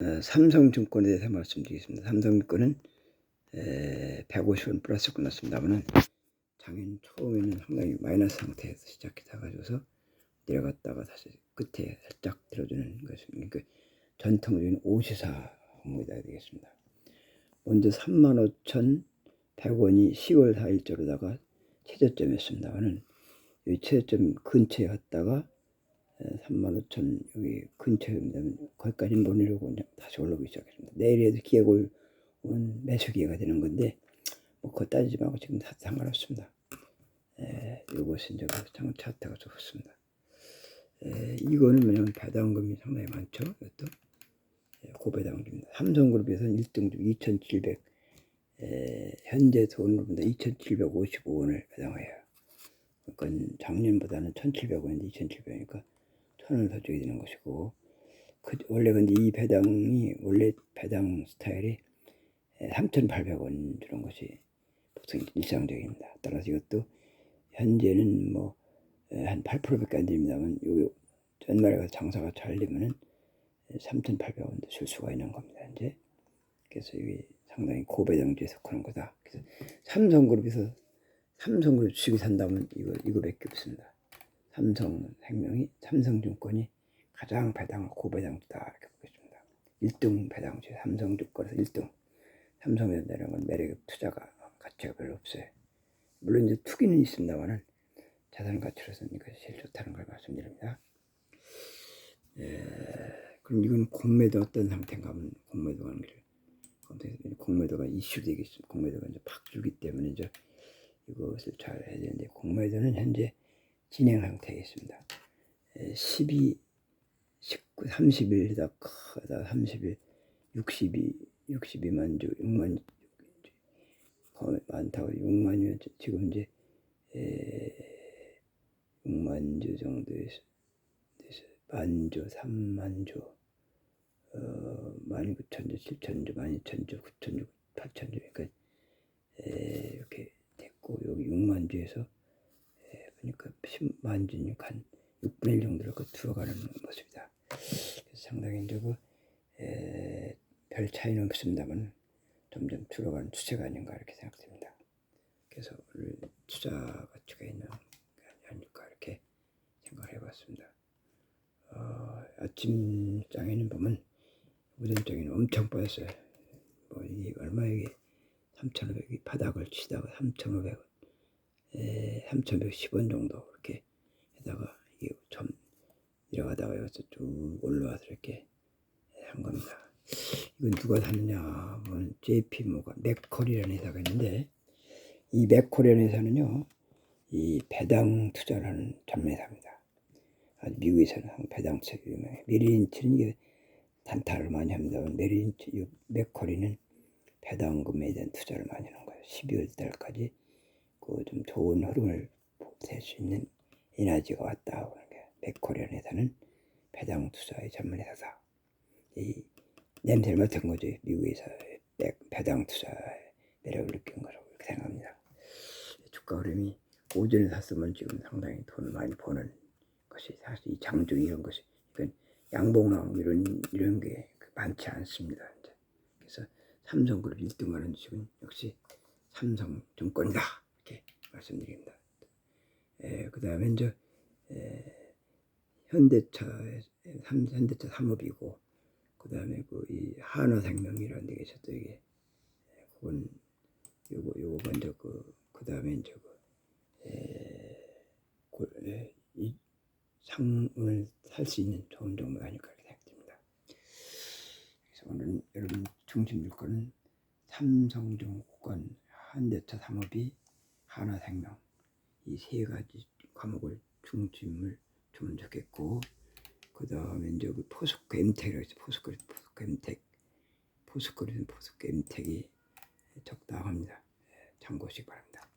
어, 삼성증권에 대해서 말씀드리겠습니다. 삼성증권은 에, 150원 플러스 끝났습니다만은 작년 처음에는 상당히 마이너스 상태에서 시작해서 가지고서 내려갔다가 다시 끝에 살짝 들어주는 것입니다. 그 전통적인 오시사 항목이 돼야 되겠습니다. 먼저 35,100원이 10월 4일자로다가 최저점이었습니다만은 이 최저점 근처에 갔다가 35,000 여기 근처입니다. 거기까지는 못 내려오고 이제 다시 올라오기 시작했습니다. 내일에도 올- 온 매수 기회가 되는 건데 뭐 그거 따지지 말고 지금 다 상관없습니다. 에, 요것은 이제 그장 차트가 좋습니다. 에, 이거는 뭐냐면 배당금이 상당히 많죠. 이것도 에, 고배당금입니다. 삼성그룹에서는 1등 중2,700 에, 현재 돈으로 본다 2,755원을 배당해요. 그러니까 작년보다는 1,700원인데 2,700원이니까 천 원을 더 줘야 되는 것이고 그 원래 근데 이 배당이 원래 배당 스타일이 3,800원 주는 것이 보통 일상적입니다. 따라서 이것도 현재는 뭐 한 8%밖에 안 됩니다만 요 전날에 가서 장사가 잘 되면은 3,800원도 줄 수가 있는 겁니다. 이제 그래서 이게 상당히 고배당주에 속하는 거다. 그래서 삼성그룹에서 삼성그룹 주식을 산다면 이거 이거밖에 없습니다. 삼성생명이 삼성증권이 가장 배당 고배당주다 이렇게 보겠습니다. 1등 배당주 삼성증권에서 1등 삼성에 내는 건 매력 투자가 가치가 별로 없어요. 물론 이제 투기는 있습니다만은 자산 가치로서는 이것이 제일 좋다는 걸 말씀드립니다. 예, 그럼 이건 공매도 어떤 상태인가 하면 공매도 하는 게 공매도가 이슈되겠습니다. 공매도가 이제 팍 주기 때문에 이제 이것을 잘 해야 되는데 공매도는 현재 진행 상태에 있습니다. 12, 19, 30일이다, 30일, 62, 62만 주, 6만 거의 많다고 6만이면 지금 이제 에, 6만 주 정도 에서 돼서 만주, 3만 주, 어, 19,000주, 7,000주, 12,000주, 9,000주, 8,000주, 그러니까 에, 이렇게 됐고 여기 6만 주에서 에, 보니까 10만 주니까 한 6분의 1 정도를 그 들어가는 모습이다. 상당히 이제 그, 에, 별 차이는 없습니다만 점점 들어가는 추세가 아닌가 이렇게 생각됩니다. 그래서 오늘 투자 가치가 있는 게 아닐까 이렇게 생각을 해봤습니다. 어, 아침장에는 보면 오전장에는 엄청 빠졌어요. 뭐 이게 얼마 이게 3,500이 바닥을 치다가 3,500원, 에, 3,110원 정도 이게 좀 내려가다가 여기서 쭉 올라와서 이렇게 한 겁니다. 이건 누가 샀느냐 하면 JP 모가 맥컬이라는 회사가 있는데 이 맥컬이라는 회사는요 이 배당 투자를 하는 전문회사입니다. 아주 미국에서는 배당 투자 유명해. 메리린치는 단타를 많이 합니다. 메리린치 이 맥컬이는 배당금에 대한 투자를 많이 하는 거예요. 12월 달까지 그 좀 좋은 흐름을 볼 수 있는 에너지가 왔다 그러는 게 맥컬이라는 회사는 배당 투자의 전문 회사다. 이 냄새를 맡은 거지 미국에서 배- 배당 투자의 매력을 느낀 거라고 생각합니다. 주가 흐름이 오전에 샀으면 지금 상당히 돈을 많이 버는 것이 사실 이 장중 이런 것이 이건 양봉랑 이런 이런 게 많지 않습니다. 이제. 그래서 삼성그룹 1등하는 주식은 역시 삼성증권이다 이렇게 말씀드립니다. 에, 그 다음에 이제 에, 현대차 삼 현대차 산업이고 그 다음에 그 이 한화생명이라는 데 계셨죠 이게 예, 그건 요거 요거 먼저 그 그 다음에 이제 그 에, 그, 상을 살 수 있는 좋은 정보가 아닐까 이렇게 생각됩니다. 그래서 오늘 여러분 중심 물건은 삼성증권, 현대차 산업이 한화생명 이 세 가지 과목을 중심을 주면 좋겠고 그 다음에 이제 그 포스코 엠텍이라고 있어 포스코 포스코 엠텍 포스코는 포스코 엠텍이 적당합니다. 예, 참고하시기 바랍니다.